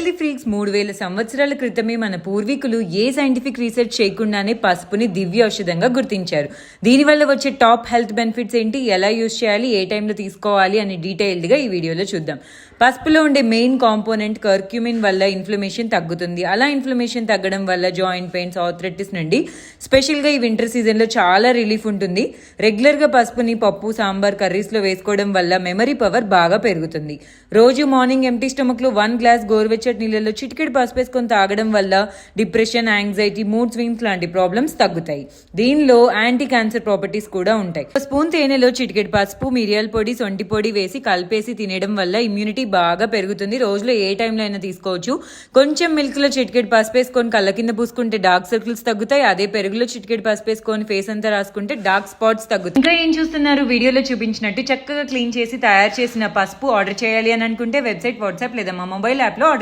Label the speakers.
Speaker 1: Totally freaks మూడు వేల సంవత్సరాల క్రితమే మన పూర్వీకులు ఏ సైంటిఫిక్ రీసెర్చ్ చేయకుండానే పసుపుని దివ్య ఔషధంగా గుర్తించారు. దీనివల్ల వచ్చే టాప్ హెల్త్ బెనిఫిట్స్ ఏంటి? ఎలా యూజ్ చేయాలి? ఏ టైంలో తీసుకోవాలి? అని డీటెయిల్డ్గా ఈ వీడియోలో చూద్దాం. పసుపులో ఉండే మెయిన్ కాంపోనెంట్ కర్క్యూమిన్ వల్ల ఇన్ఫ్లమేషన్ తగ్గుతుంది. అలా ఇన్ఫ్లమేషన్ తగ్గడం వల్ల జాయింట్ పెయిన్స్ ఆర్థరైటిస్ నుండి స్పెషల్గా ఈ వింటర్ సీజన్లో చాలా రిలీఫ్ ఉంటుంది. రెగ్యులర్గా పసుపుని పప్పు సాంబార్ కర్రీస్లో వేసుకోవడం వల్ల మెమరీ పవర్ బాగా పెరుగుతుంది. రోజు మార్నింగ్ ఎంటీ స్టమక్లో వన్ గ్లాస్ గోరువెచ్చటి నీళ్ళలో చిటికెడు పసుపు వేసుకొని తాగడం వల్ల డిప్రెషన్ యాంగ్జైటీ మూడ్ స్వింగ్స్ లాంటి ప్రాబ్లమ్స్ తగ్గుతాయి. దీనిలో యాంటీ క్యాన్సర్ ప్రాపర్టీస్ కూడా ఉంటాయి. స్పూన్ తేనెలో చిటికెడు పసుపు మిరియాల పొడి సొంటి పొడి వేసి కలిపేసి తినడం వల్ల ఇమ్యూనిటీ బాగా పెరుగుతుంది. రోజులో ఏ టైంలో అయినా తీసుకోవచ్చు. కొంచెం మిల్క్లో చిటికెడు పసుపు వేసుకొని కళ్ళ కింద పూసుకుంటే డార్క్ సర్కిల్స్ తగ్గుతాయి. అదే పెరుగులో చిటికెడు పసుపు వేసుకొని ఫేస్ అంతా రాసుకుంటే డార్క్ స్పాట్స్ తగ్గుతాయి. ఇంకా ఏం చూస్తున్నారు? వీడియోలో చూపించినట్టు చక్కగా క్లీన్ చేసి తయారు చేసిన పసుపు ఆర్డర్ చేయాలి అని అనుకుంటే వెబ్సైట్ వాట్సాప్ లేదా మా మొబైల్ యాప్లో ఆర్డర్